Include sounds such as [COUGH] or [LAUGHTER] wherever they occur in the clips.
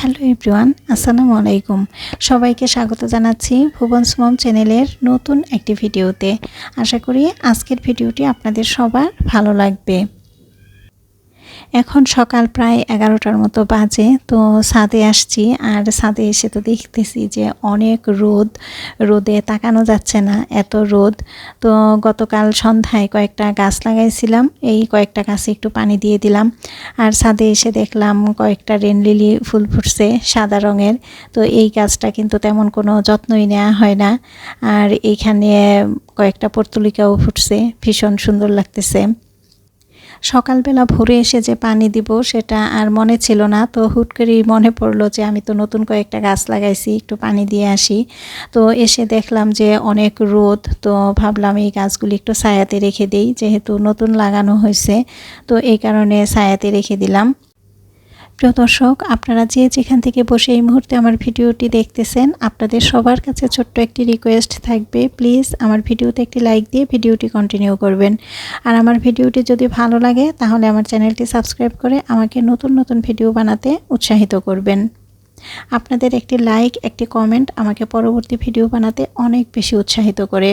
Hello everyone, আসসালামু আলাইকুম। সবাইকে স্বাগত জানাচ্ছি ভুবন সুমম চ্যানেলের নতুন একটি ভিডিওতে। আশা করি আজকের ভিডিওটি আপনাদের সবার ভালো লাগবে। এখন সকাল প্রায় এগারোটার মতো বাজে, তো ছাদে আসছি। আর ছাদে এসে তো দেখতেছি যে অনেক রোদ, রোদে তাকানো যাচ্ছে না, এত রোদ। তো গতকাল সন্ধ্যায় কয়েকটা গাছ লাগাইছিলাম, এই কয়েকটা গাছে একটু পানি দিয়ে দিলাম। আর ছাদে এসে দেখলাম কয়েকটা রেনলিলি ফুল ফুটছে সাদা রঙের, তো এই গাছটা কিন্তু তেমন কোনো যত্নই নেওয়া হয় না। আর এইখানে কয়েকটা পর্তুলিকাও ফুটছে, ভীষণ সুন্দর লাগতেছে। সকালবেলা ভোরে এসে যে পানি দিব সেটা আর মনে ছিল না। তো হুট করেই মনে পড়ল যে আমি তো নতুন কয়েকটা গাছ লাগাইছি, একটু পানি দিয়ে আসি। তো এসে দেখলাম যে অনেক রোদ, তো ভাবলাম এই গাছগুলি একটু ছায়াতে রেখে দিই, যেহেতু নতুন লাগানো হয়েছে, তো এই কারণে ছায়াতে রেখে দিলাম। প্রিয় দর্শক, আপনারা যে যেখান থেকে বসে এই মুহূর্তে আমার ভিডিওটি দেখতেছেন, আপনাদের সবার কাছে ছোট্ট একটি রিকোয়েস্ট থাকবে। প্লিজ আমার ভিডিওতে একটি লাইক দিয়ে ভিডিওটি কন্টিনিউ করবেন। আর আমার ভিডিওটি যদি ভালো লাগে, তাহলে আমার চ্যানেলটি সাবস্ক্রাইব করে আমাকে নতুন নতুন ভিডিও বানাতে উৎসাহিত করবেন। আপনাদের একটি লাইক একটি কমেন্ট আমাকে পরবর্তী ভিডিও বানাতে অনেক বেশি উৎসাহিত করে।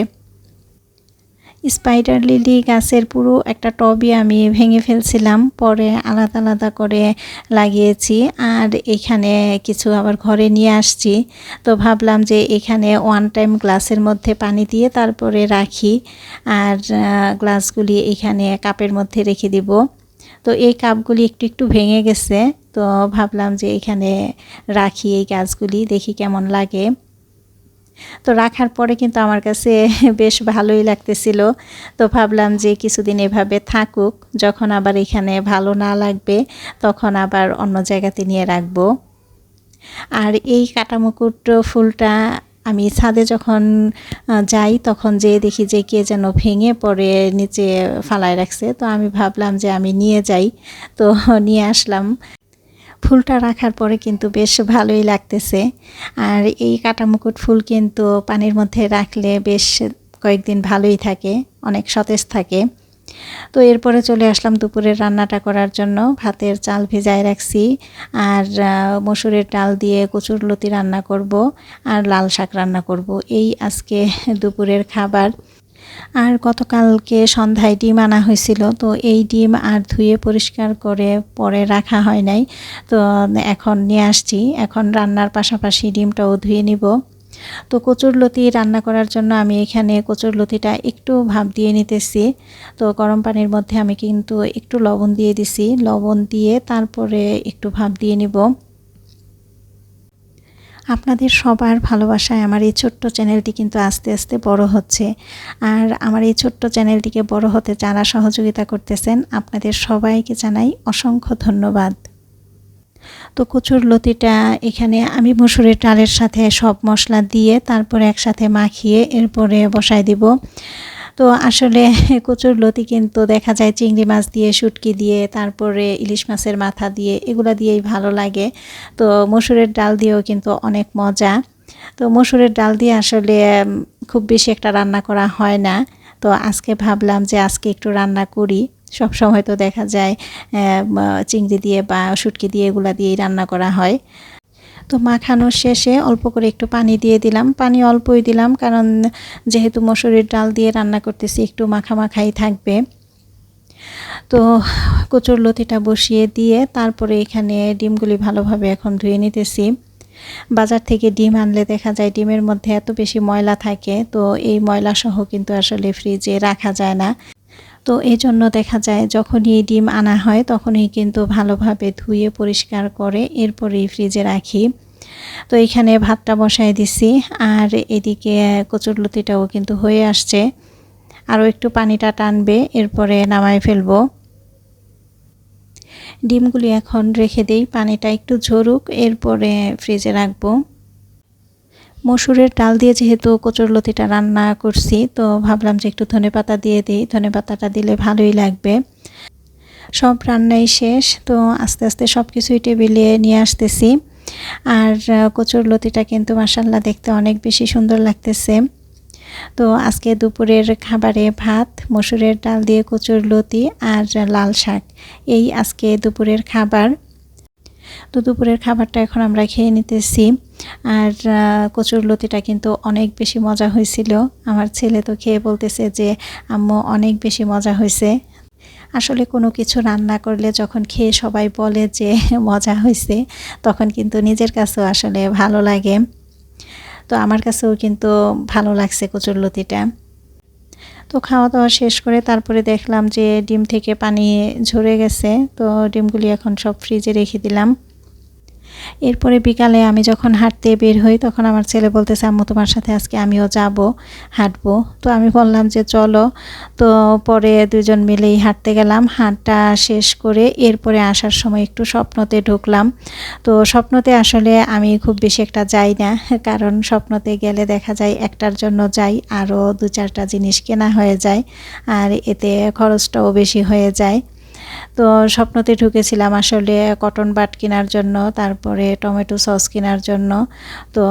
স্পাইডার লিলি গাছের পুরো একটা টবই আমি ভেঙে ফেলছিলাম, পরে আলাদা আলাদা করে লাগিয়েছি আর এখানে কিছু আবার ঘরে নিয়ে আসছি। তো ভাবলাম যে এখানে ওয়ান টাইম গ্লাসের মধ্যে পানি দিয়ে তারপরে রাখি আর গ্লাসগুলি এখানে কাপের মধ্যে রেখে দিব। তো এই কাপগুলি একটু একটু ভেঙে গেছে, তো ভাবলাম যে এখানে রাখি এই গাছগুলি, দেখি কেমন লাগে। তো রাখার পরে কিন্তু আমার কাছে [LAUGHS] বেশ ভালোই লাগতেছিল। তো ভাবলাম যে কিছুদিন এভাবে থাকুক, যখন আবার এখানে ভালো না লাগবে, তখন আবার অন্য জায়গাতে নিয়ে রাখব। আর এই কাটামুকুট ফুলটা আমি ছাদে যখন যাই, তখন যে দেখি যে কে যেন ভেঙে পড়ে নিচে ফালায় রাখছে, তো আমি ভাবলাম যে আমি নিয়ে যাই। তো [LAUGHS] নিয়ে আসলাম। ফুলটা রাখার পরে কিন্তু বেশ ভালোই লাগতেছে। আর এই কাটামুকুট ফুল কিন্তু পানির মধ্যে রাখলে বেশ কয়েকদিন ভালোই থাকে, অনেক সতেজ থাকে। তো এরপরে চলে আসলাম দুপুরের রান্নাটা করার জন্য। ভাতের চাল ভেজায় রাখছি। আর মসুরের ডাল দিয়ে কচুর লতি রান্না করব আর লাল শাক রান্না করব। এই আজকে দুপুরের খাবার। আর গতকালকে সন্ধ্যায় ডিম আনা হয়েছিল, তো এই ডিম আর ধুয়ে পরিষ্কার করে পরে রাখা হয় নাই। তো এখন নিয়ে আসছি। এখন রান্নার পাশাপাশি ডিমটাও ধুয়ে নিব। তো কচুরলতি রান্না করার জন্য আমি এখানে কচুরলতিটা একটু ভাপ দিয়ে নিতেছি। তো গরম পানির মধ্যে আমি কিন্তু একটু লবণ দিয়ে দিছি। লবণ দিয়ে তারপরে একটু ভাপ দিয়ে নিব। আপনাদের সবার ভালোবাসায় আমার এই ছোট্ট চ্যানেলটি কিন্তু আস্তে আস্তে বড় হচ্ছে। আর আমার এই ছোট্ট চ্যানেলটিকে বড় হতে যারা সহযোগিতা করতেছেন, আপনাদের সবাইকে জানাই অসংখ্য ধন্যবাদ। তো কচুর লতিটা এখানে আমি মসুরের ডালের সাথে সব মশলা দিয়ে তারপরে একসাথে মাখিয়ে এরপরে বসাই দিব। তো আসলে [LAUGHS] কচুর লতি কিন্তু দেখা যায় চিংড়ি মাছ দিয়ে, শুটকি দিয়ে, তারপরে ইলিশ মাছের মাথা দিয়ে, এগুলো দিয়েই ভালো লাগে। তো মসুরের ডাল দিয়েও কিন্তু অনেক মজা। তো মসুরের ডাল দিয়ে আসলে খুব বেশি একটা রান্না করা হয় না। তো আজকে ভাবলাম যে আজকে একটু রান্না করি। সব সময় তো দেখা যায় চিংড়ি দিয়ে বা শুটকি দিয়ে এগুলা দিয়েই রান্না করা হয়। তো মাখানোর শেষে অল্প করে একটু পানি দিয়ে দিলাম। পানি অল্পই দিলাম কারণ যেহেতু মসুরির ডাল দিয়ে রান্না করতেছি, একটু মাখা মাখাই থাকবে। তো কচুর লতিটা বসিয়ে দিয়ে তারপরে এখানে ডিমগুলি ভালোভাবে এখন ধুয়ে নিতেছি। বাজার থেকে ডিম আনলে দেখা যায় ডিমের মধ্যে এত বেশি ময়লা থাকে, তো এই ময়লা সহ কিন্তু আসলে ফ্রিজে রাখা যায় না। তো এই জন্য দেখা যায় যখনই ডিম আনা হয়, তখনই কিন্তু ভালোভাবে ধুয়ে পরিষ্কার করে এরপরেই ফ্রিজে রাখি। তো এখানে ভাতটা বসায় দিছি, আর এদিকে কচুরলতিটাও কিন্তু হয়ে আসছে। আরও একটু পানিটা টানবে, এরপরে নামায় ফেলব। ডিমগুলি এখন রেখে দেই, পানিটা একটু ঝরুক, এরপরে ফ্রিজে রাখব। মসুরের ডাল দিয়ে যেহেতু কচুরলতিটা রান্না করছি, তো ভাবলাম যে একটু ধনে পাতা দিয়ে দিই। ধনে পাতাটা দিলে ভালোই লাগবে। সব রান্নাই শেষ, তো আস্তে আস্তে সব কিছুই টেবিলে নিয়ে আসতেছি। আর কচুর লতিটা কিন্তু মাসাল্লাহ দেখতে অনেক বেশি সুন্দর লাগতেছে। তো আজকে দুপুরের খাবারে ভাত, মসুরের ডাল দিয়ে কচুর লতি আর লাল শাক। এই আজকে দুপুরের খাবার। তো দুপুরের খাবারটা এখন আমরা খেয়ে নিতেছি। আর কচুর লতিটা কিন্তু অনেক বেশি মজা হয়েছিল। আমার ছেলে তো খেয়ে বলতেছে যে, আম্মু, অনেক বেশি মজা হয়েছে। আসলে কোনো কিছু রান্না করলে যখন খেয়ে সবাই বলে যে, মজা হয়েছে, তখন কিন্তু নিজের কাছেও আসলে ভালো লাগে। তো আমার কাছেও কিন্তু ভালো লাগছে কচুর লতিটা। তো খাওয়া দাওয়া শেষ করে তারপরে দেখলাম যে ডিম থেকে পানি ঝরে গেছে, তো ডিমগুলি এখন সব ফ্রিজে রেখে দিলাম। এরপরে বিকালে আমি যখন হাঁটতে বের হই, তখন আমার ছেলে বলতেছে, আম্মু, তোমার সাথে আজকে আমিও যাব, হাঁটবো। তো আমি বললাম যে, চলো। তো পরে দুজন মিলেই হাঁটতে গেলাম। হাঁটটা শেষ করে এরপরে আসার সময় একটু স্বপ্নতে ঢুকলাম। তো স্বপ্নতে আসলে আমি খুব বেশি একটা যাই না, কারণ স্বপ্নতে গেলে দেখা যায় একটার জন্য যাই, আরও দু চারটা জিনিস কেনা হয়ে যায়, আর এতে খরচটাও বেশি হয়ে যায়। তো স্বপ্নতে ঢুকেছিলাম আসলে কটন বাট কেনার জন্য, তারপরে টমেটো সস কেনার জন্য। তো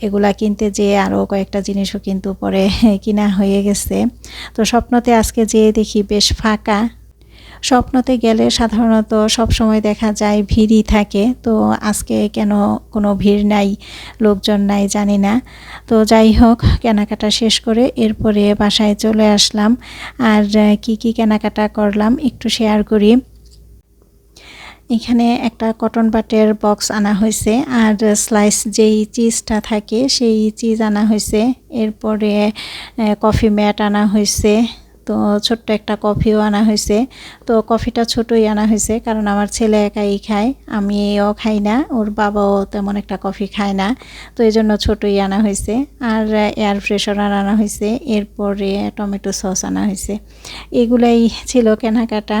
এগুলা কিনতে যেয়ে আরও কয়েকটা জিনিসও কিন্তু পরে [LAUGHS] কিনা হয়ে গেছে। তো স্বপ্নতে আজকে যেয়ে দেখি বেশ ফাঁকা। স্বপ্নতে গেলে সাধারণত সব সময় দেখা যায় ভিড়ই থাকে। তো আজকে কেন কোনো ভিড় নাই, লোকজন নাই জানি না। তো যাই হোক, কেনাকাটা শেষ করে এরপরে বাসায় চলে আসলাম। আর কি কি কেনাকাটা করলাম একটু শেয়ার করি। এখানে একটা কটন বাটের বক্স আনা হয়েছে আর স্লাইস যেই চিজটা থাকে সেই চিজ আনা হয়েছে। এরপরে কফি ম্যাট আনা হয়েছে। তো ছোট্ট একটা কফিও আনা হয়েছে। তো কফিটা ছোটই আনা হয়েছে, কারণ আমার ছেলে একাই খায়, আমিও খাই না, ওর বাবাও তেমন একটা কফি খায় না, তো এই জন্য ছোটই আনা হয়েছে। আর এয়ার ফ্রেশনার আনা হয়েছে, এরপরে টমেটো সস আনা হয়েছে। এগুলাই ছিল কেনাকাটা।